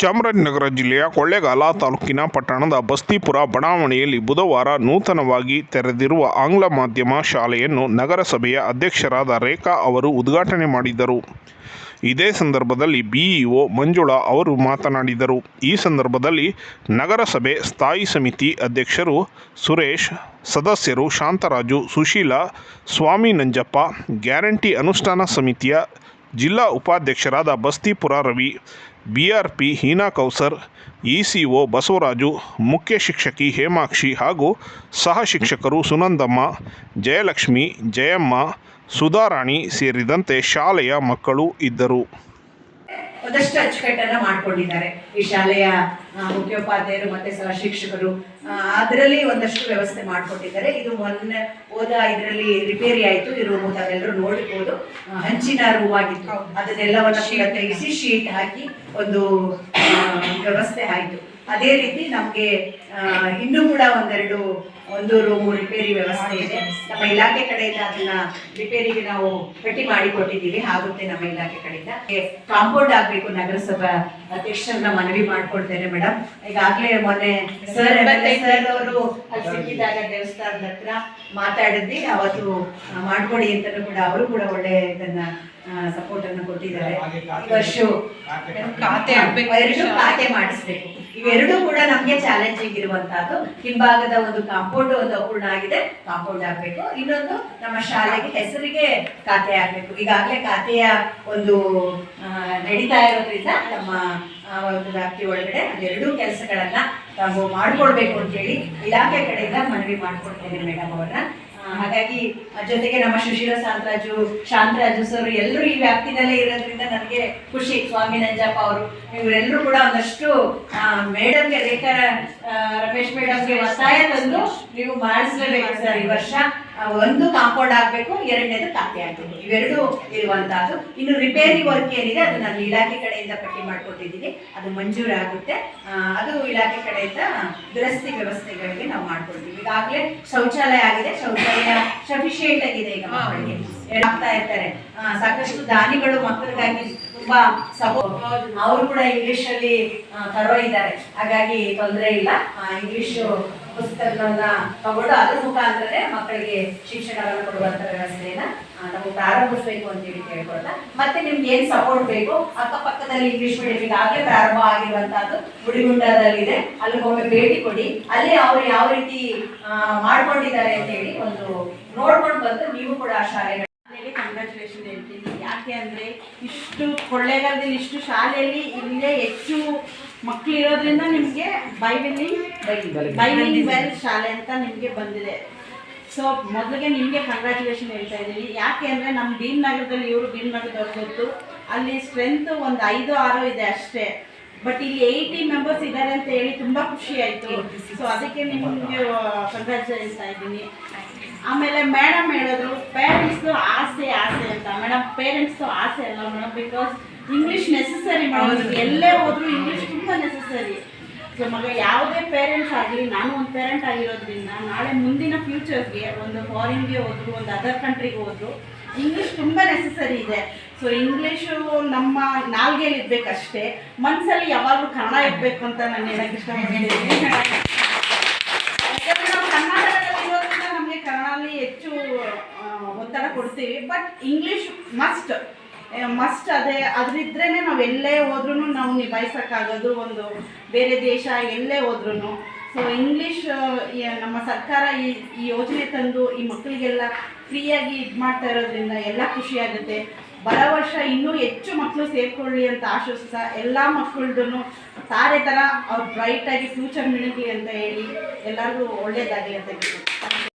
ಚಾಮರಾಜನಗರ ಜಿಲ್ಲೆಯ ಕೊಳ್ಳೇಗಾಲ ತಾಲೂಕಿನ ಪಟ್ಟಣದ ಬಸ್ತಿಪುರ ಬಡಾವಣೆಯಲ್ಲಿ ಬುಧವಾರ ನೂತನವಾಗಿ ತೆರೆದಿರುವ ಆಂಗ್ಲ ಮಾಧ್ಯಮ ಶಾಲೆಯನ್ನು ನಗರಸಭೆಯ ಅಧ್ಯಕ್ಷರಾದ ರೇಖಾ ಅವರು ಉದ್ಘಾಟನೆ ಮಾಡಿದರು. ಇದೇ ಸಂದರ್ಭದಲ್ಲಿ ಬಿಇಒ ಮಂಜುಳಾ ಅವರು ಮಾತನಾಡಿದರು. ಈ ಸಂದರ್ಭದಲ್ಲಿ ನಗರಸಭೆ ಸ್ಥಾಯಿ ಸಮಿತಿ ಅಧ್ಯಕ್ಷರು ಸುರೇಶ್, ಸದಸ್ಯರು ಶಾಂತರಾಜು, ಸುಶೀಲಾ, ಸ್ವಾಮಿ ನಂಜಪ್ಪ, ಗ್ಯಾರಂಟಿ ಅನುಷ್ಠಾನ ಸಮಿತಿಯ ಜಿಲ್ಲಾ ಉಪಾಧ್ಯಕ್ಷರಾದ ಬಸ್ತಿಪುರ ರವಿ, ಬಿಆರ್ಪಿ ಹೀನಾ ಕೌಸರ್, ಇಸಿಒ ಬಸವರಾಜು, ಮುಖ್ಯ ಶಿಕ್ಷಕಿ ಹೇಮಾಕ್ಷಿ ಹಾಗೂ ಸಹ ಶಿಕ್ಷಕರು ಸುನಂದಮ್ಮ, ಜಯಲಕ್ಷ್ಮಿ, ಜಯಮ್ಮ, ಸುಧಾರಾಣಿ ಸೇರಿದಂತೆ ಶಾಲೆಯ ಮಕ್ಕಳು ಇದ್ದರು. ಒಂದಷ್ಟು ಅಚ್ಚುಕಟ್ಟನ್ನ ಮಾಡ್ಕೊಂಡಿದ್ದಾರೆ. ಈ ಶಾಲೆಯ ಮುಖ್ಯೋಪಾಧ್ಯಾಯರು ಮತ್ತೆ ಸಹ ಶಿಕ್ಷಕರು ಅದರಲ್ಲಿ ಒಂದಷ್ಟು ವ್ಯವಸ್ಥೆ ಮಾಡ್ಕೊಟ್ಟಿದ್ದಾರೆ. ಇದು ಮೊನ್ನೆ ಹೋದ ಇದರಲ್ಲಿ ರಿಪೇರಿ ಆಯಿತು. ಇರುವ ರೂಮ್ ನೋಡಬಹುದು ನೋಡಿರ್ಬೋದು ಹಂಚಿನ ರೂವಾಗಿತ್ತು ಆಗಿತ್ತು. ಅದನ್ನೆಲ್ಲವನ್ನ ತೆಗೆಸಿ ಶೀಟ್ ಹಾಕಿ ಒಂದು ವ್ಯವಸ್ಥೆ ಆಯ್ತು. ಅದೇ ರೀತಿ ನಮ್ಗೆ ಇನ್ನೂ ಕೂಡ ಒಂದೆರಡು ಒಂದು ರೂಮು ರಿಪೇರಿ ವ್ಯವಸ್ಥೆ ಇದೆ. ನಮ್ಮ ಇಲಾಖೆ ಕಡೆಯಿಂದ ಅದನ್ನ ರಿಪೇರಿಗೆ ನಾವು ಪಟ್ಟಿ ಮಾಡಿ ಕೊಟ್ಟಿದ್ದೀವಿ ಆಗುತ್ತೆ ನಮ್ಮ ಇಲಾಖೆ ಕಡೆಯಿಂದ. ಕಾಂಪೌಂಡ್ ಆಗ್ಬೇಕು ನಗರಸಭಾ ಅಧ್ಯಕ್ಷರನ್ನ ಮನವಿ ಮಾಡ್ಕೊಳ್ತೇನೆ ಮೇಡಮ್ ಈಗಾಗಲೇ ಮೊನ್ನೆ ಸರ್ ಸರ್ ಅವರು ಅಲ್ಲಿ ಸಿಕ್ಕಿದಾಗ ದೇವಸ್ಥಾನದ ಹತ್ರ ಮಾತಾಡಿದ್ವಿ. ಅವತ್ತು ಮಾಡ್ಕೊಡಿ ಅಂತಲೂ ಕೂಡ ಅವರು ಕೂಡ ಒಳ್ಳೆ ಇದನ್ನ ಸಪೋರ್ಟ್ ಅನ್ನು ಕೊಟ್ಟಿದ್ದಾರೆ. ವರ್ಷ ಖಾತೆ ಆಗ್ಬೇಕು. ಎರಡು ಖಾತೆ ಮಾಡಿಸ್ಬೇಕು. ಇವೆರಡೂ ಕೂಡ ನಮ್ಗೆ ಚಾಲೆಂಜಿಂಗ್ ಇರುವಂತಹದ್ದು. ಹಿಂಭಾಗದ ಒಂದು ಕಾಂಪೌಂಡ್ ಒಂದು ಅಪೂರ್ಣ ಆಗಿದೆ. ಕಾಂಪೌಂಡ್ ಆಗ್ಬೇಕು. ಇನ್ನೊಂದು ನಮ್ಮ ಶಾಲೆಗೆ ಹೆಸರಿಗೆ ಖಾತೆ ಆಗ್ಬೇಕು. ಈಗಾಗಲೇ ಖಾತೆಯ ಒಂದು ಆ, ನಡೀತಾ ಇರೋದ್ರಿಂದ ನಮ್ಮ ಆ, ಒಂದು ವ್ಯಾಪ್ತಿ ಒಳಗಡೆ ಅದೆರಡೂ ಕೆಲಸಗಳನ್ನ ನಾವು ಮಾಡ್ಕೊಳ್ಬೇಕು ಅಂತೇಳಿ ಇಲಾಖೆ ಕಡೆಯಿಂದ ಮನವಿ ಮಾಡ್ಕೊಳ್ತೇನೆ ಮೇಡಮ್ ಅವ್ರನ್ನ. ಹಾಗಾಗಿ ಜೊತೆಗೆ ನಮ್ಮ ಸುಶೀಲ ಸಾಂತರಾಜು, ಶಾಂತರಾಜು ಸರ್, ಎಲ್ಲರೂ ಈ ವ್ಯಾಪ್ತಿನಲ್ಲೇ ಇರೋದ್ರಿಂದ ನನಗೆ ಖುಷಿ. ಸ್ವಾಮಿ ನಂಜಪ್ಪ ಅವರು ಇವರೆಲ್ಲರೂ ಕೂಡ ಒಂದಷ್ಟು ಮೇಡಮ್ಗೆ, ರೇಖಾ ರಮೇಶ್ ಮೇಡಮ್ಗೆ ಒತ್ತಾಯ ತಂದು ನೀವು ಮಾಡಿಸ್ಲೇಬೇಕು ಸರ್ ಈ ವರ್ಷ. ಒಂದು ಕಾಂಪೌಂಡ್ ಆಗಬೇಕು, ಎರಡನೇದು ಖಾತೆ ಆಗಬೇಕು. ಇವೆರಡು ಇರುವಂತಹದ್ದು. ಇನ್ನು ರಿಪೇರಿ ವರ್ಕ್ ಏನಿದೆ ಅದು ನಾನು ಇಲಾಖೆ ಕಡೆಯಿಂದ ಪಟ್ಟಿ ಮಾಡ್ಕೊಟ್ಟಿದ್ದೀನಿ ಅದು ಮಂಜೂರಾಗುತ್ತೆ ಅದು ಇಲಾಖೆ ಕಡೆಯಿಂದ ದುರಸ್ತಿ ವ್ಯವಸ್ಥೆಗಳಿಗೆ ನಾವು ಮಾಡ್ಕೊಳ್ತೀವಿ ಈಗಾಗಲೇ ಶೌಚಾಲಯ ಆಗಿದೆ. ಶೌಚಾಲಯ ಸಫಿಶಿಯೆಂಟ್ ಆಗಿದೆ ಈಗ ಮಕ್ಕಳಿಗೆ. ಆಗ್ತಾ ಇರ್ತಾರೆ. ಸಾಕಷ್ಟು ದಾನಿಗಳು ಮಕ್ಕಳಿಗಾಗಿ ತುಂಬಾ ಸಪೋ ಅವರು ಕೂಡ ಇಂಗ್ಲಿಷ್ ಅಲ್ಲಿ ತರೋ ಇದ್ದಾರೆ. ಹಾಗಾಗಿ ತೊಂದರೆ ಇಲ್ಲ. ಇಂಗ್ಲಿಷ್ ಪುಸ್ತಕಗಳನ್ನ ತಗೊಂಡು ಅದ್ರ ಮುಖಾಂತರ ಮಕ್ಕಳಿಗೆ ಶಿಕ್ಷಣವನ್ನು ಕೊಡುವಂತ ವ್ಯವಸ್ಥೆಯನ್ನ ನಾವು ಪ್ರಾರಂಭಿಸಬೇಕು ಅಂತ ಹೇಳಿ ಕೇಳ್ಕೊಳ್ತಾ. ಮತ್ತೆ ನಿಮ್ಗೆ ಏನ್ ಸಪೋರ್ಟ್ ಬೇಕು? ಅಕ್ಕಪಕ್ಕದಲ್ಲಿ ಇಂಗ್ಲಿಷ್ ಮೀಡಿಯಂ ಈಗಾಗಲೇ ಪ್ರಾರಂಭ ಆಗಿರುವಂತಹದ್ದು ಗುಡಿಗುಂಡದಲ್ಲಿದೆ. ಅಲ್ಲಿಗೊಮ್ಮೆ ಭೇಟಿ ಕೊಡಿ. ಅಲ್ಲಿ ಅವರು ಯಾವ ರೀತಿ ಮಾಡ್ಕೊಂಡಿದ್ದಾರೆ ಅಂತ ಹೇಳಿ ಒಂದು ನೋಡ್ಕೊಂಡು ಬಂದು ನೀವು ಕೂಡ ಆ ಶಾಲೆ ಕಂಗ್ರ್ಯಾಚುಲೇಷನ್ ಹೇಳ್ತೀನಿ. ಯಾಕೆ ಅಂದ್ರೆ ಇಷ್ಟು ಕೊಳ್ಳೇಗಾಲದಲ್ಲಿ ಇಷ್ಟು ಶಾಲೆಯಲ್ಲಿ ಇಲ್ಲೇ ಹೆಚ್ಚು ಮಕ್ಕಳು ಇರೋದ್ರಿಂದ ನಿಮಗೆ ಬೈವಿಲ್ಲಿಂಗ್ ಬೈವಿಲ್ಲಿಂಗ್ ವೆಲ್ ಶಾಲೆ ಅಂತ ನಿಮಗೆ ಬಂದಿದೆ. ಸೊ ಮೊದಲಿಗೆ ನಿಮಗೆ ಕಂಗ್ರ್ಯಾಚುಲೇಷನ್ ಹೇಳ್ತಾ ಇದ್ದೀನಿ. ಯಾಕೆ ಅಂದರೆ ನಮ್ಮ ಭೀಮನಗರದಲ್ಲಿ ಇವರು ಭೀಮನಗರದವ್ರು ಗೊತ್ತು. ಅಲ್ಲಿ ಸ್ಟ್ರೆಂತ್ ಒಂದು ಐದು, ಆರು ಇದೆ ಅಷ್ಟೇ. ಬಟ್ ಇಲ್ಲಿ ಏಯ್ಟಿ ಮೆಂಬರ್ಸ್ ಇದ್ದಾರೆ ಅಂತ ಹೇಳಿ ತುಂಬ ಖುಷಿ ಆಯಿತು. ಸೊ ಅದಕ್ಕೆ ನಿಮಗೆ ಕಂಗ್ರ್ಯಾಚುಲೇಷನ್ ಇದ್ದೀನಿ. ಆಮೇಲೆ ಮೇಡಮ್ ಹೇಳಿದ್ರು ಪೇರೆಂಟ್ಸ್ದು ಆಸೆ ಆಸೆ ಅಂತ. ಮೇಡಮ್ ಪೇರೆಂಟ್ಸ್ದು ಆಸೆ ಅಲ್ಲ madam because English necessary madam ಎಲ್ಲೇ ಹೋದ್ರು ಇಂಗ್ಲೀಷ್ ನೆಸಸರಿ ಸೊ ಮಗ, ಯಾವುದೇ ಪೇರೆಂಟ್ಸ್ ಆಗಲಿ, ನಾನು ಒಂದು ಪೇರೆಂಟ್ ಆಗಿರೋದ್ರಿಂದ ನಾಳೆ ಮುಂದಿನ ಫ್ಯೂಚರ್ಸ್ಗೆ ಒಂದು ಫಾರಿನ್ಗೆ ಹೋದ್ರು, ಒಂದು ಅದರ್ ಕಂಟ್ರಿಗೆ ಹೋದ್ರು ಇಂಗ್ಲೀಷ್ ತುಂಬ ನೆಸೆಸರಿ ಇದೆ. ಸೊ ಇಂಗ್ಲೀಷು ನಮ್ಮ ನಾಲ್ಗೆಯಲ್ಲಿ ಇರಬೇಕಷ್ಟೇ. ಮನಸ್ಸಲ್ಲಿ ಯಾವಾಗಲೂ ಕನ್ನಡ ಇರಬೇಕು ಅಂತ ನಾನು ಹೇಳಕ್ಕೆ ಇಷ್ಟಪಡ್ತೀನಿ ಯಾಕಂದರೆ ನಾವು ಕರ್ನಾಟಕದಲ್ಲಿ ಇರೋದ್ರಿಂದ ನಮಗೆ ಕನ್ನಡಲ್ಲಿ ಹೆಚ್ಚು ಒತ್ತಡ ಕೊಡ್ತೀವಿ. ಬಟ್ ಇಂಗ್ಲೀಷ್ ಮಸ್ಟ್ ಮಸ್ಟ್ ಅದೇ ಅದ್ರಿದ್ರೇ ನಾವು ಎಲ್ಲೇ ಹೋದ್ರೂ ನಾವು ನಿಭಾಯಿಸೋಕ್ಕಾಗೋದು ಒಂದು ಬೇರೆ ದೇಶ ಎಲ್ಲೇ ಹೋದ್ರೂ ಸೊ ಇಂಗ್ಲೀಷ್ ನಮ್ಮ ಸರ್ಕಾರ ಈ ಈ ಯೋಜನೆ ತಂದು ಈ ಮಕ್ಕಳಿಗೆಲ್ಲ ಫ್ರೀಯಾಗಿ ಇದು ಮಾಡ್ತಾ ಇರೋದ್ರಿಂದ ಎಲ್ಲ ಖುಷಿಯಾಗುತ್ತೆ ಬರ ವರ್ಷ ಇನ್ನೂ ಹೆಚ್ಚು ಮಕ್ಕಳು ಸೇರಿಕೊಳ್ಳಿ ಅಂತ ಆಶ್ವಸ್ತಾ ಎಲ್ಲ ಮಕ್ಕಳದೂ ತಾರೆ ಥರ ಅವ್ರು ಬ್ರೈಟಾಗಿ ಫ್ಯೂಚರ್ ಮಿಣಗಲಿ ಅಂತ ಹೇಳಿ ಎಲ್ಲರಿಗೂ ಒಳ್ಳೆಯದಾಗಲಿ ಅಂತ